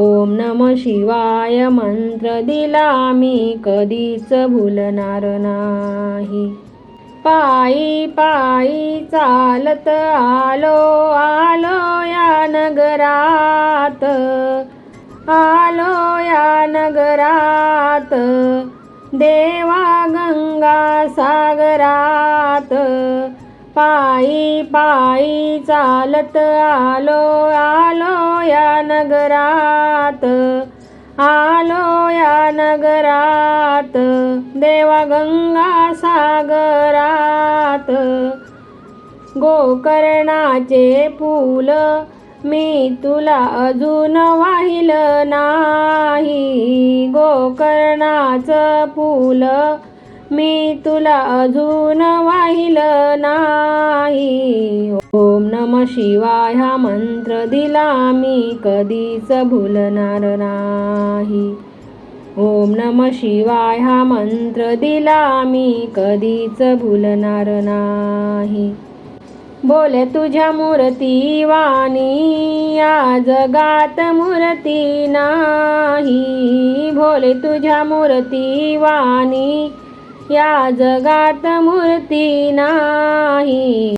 ओम नम शिवाय मंत्र दिला मी कधीच भुलणार नाही. पायी पायी चालत आलो आलो या नगरात. आलो या नगरात देवा गंगा सागरात. पायी पायी चालत आलो आलो या नगरात आलो या नगरात देवा गंगा सागरात. गोकर्णाचे फूल मी तुला अजून वाहिलं नाही गोकर्णाचं फूल मी तुला अजून वाहिलं नाही. ओम नम शिवाय हा मंत्र दिला मी कधीच भुलणार नाही. ओम नम शिवाय हा मंत्र दिला मी कधीच भुलणार नाही. बोले तुझ्या मूर्ती वाणी या जगात मूर्ती नाही. भोले तुझ्या मूर्ती वाणी या जगात मूर्ती नाही.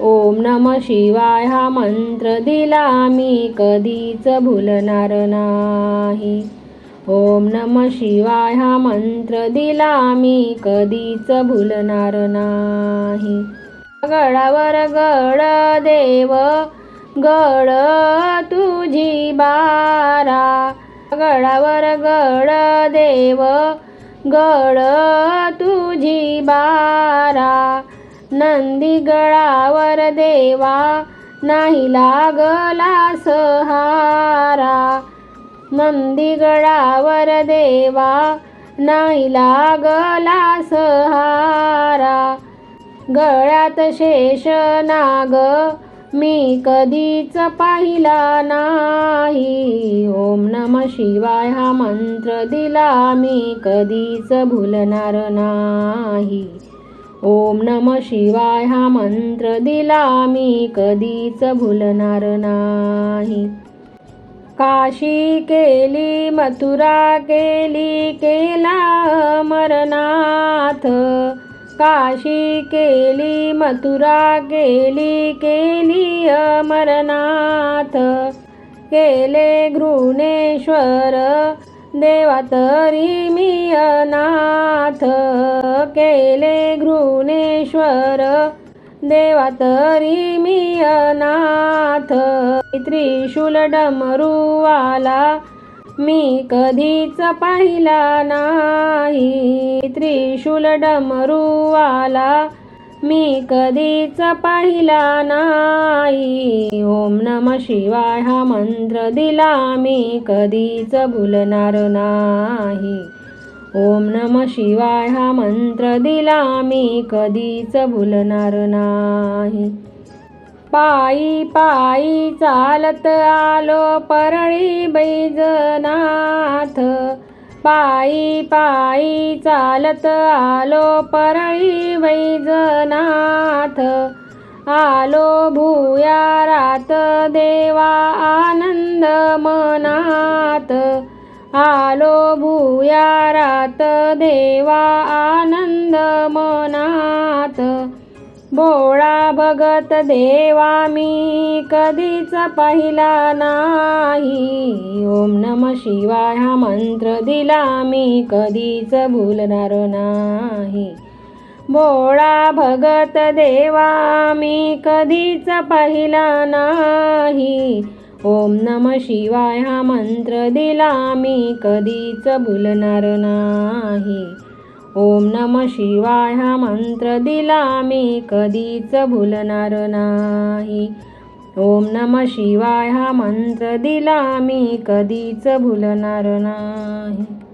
ओम नम शिवाय हा मंत्र दिला मी कधीच भुलणार नाही. ओम नम शिवाय हा मंत्र दिला मी कधीच भुलणार नाही. गडावर गड देव गड तुझी बारा. गडावर गड देव गड तुझी बारा. नंदी गळावर देवा नाही लागला सहारा. नंदी गळावर देवा नाही लागला सहारा. गळ्यात शेष नाग मी कधीच पाहिला नाही. ओम नम शिवाय हा मंत्र दिला मी. कधीच भुलणार नाही. ओम नम शिवाय हा मंत्र दिला मी. कधीच भुलणार नाही. काशी केली मथुरा केली केला अमरनाथ काशी केली मथुरा केली केली अमरनाथ केले घृणेश्वर देवा तरी मी अनाथ. केले घृणेश्वर देवा तरी मी अनाथ. त्रिशूल डमरूवाला मी कधीच पाहिला नाही. त्रिशूल डमरूवाला मी कधीच पाहिला नाही. ओम नम शिवाय हा मंत्र दिला मी कधीच भुलणार नाही. ओम नम शिवाय हा मंत्र दिला मी कधीच भुलणार नाही. पायी पायी चालत आलो परळी बैजनाथ. पायी पायी चालत आलो परळी वैजनाथ. आलो भूयारात देवा आनंद मनात. आलो भूयारात देवा आनंद मनात. भोळा भगत देवा मी कधीच पाहिला नाही. ओम नम शिवाय हा मंत्र दिला मी कधीच भूलणार नाही. भोळा भगत देवा मी कधीच पाहिला नाही. ओम नम शिवाय हा मंत्र दिला मी कधीच भुलणार नाही. ओम नम शिवाय हा मंत्र दिला मी कधीच भुलणार नाही. ओम नम शिवाय हा मंत्र दिला मी कधीच भुलणार नाही.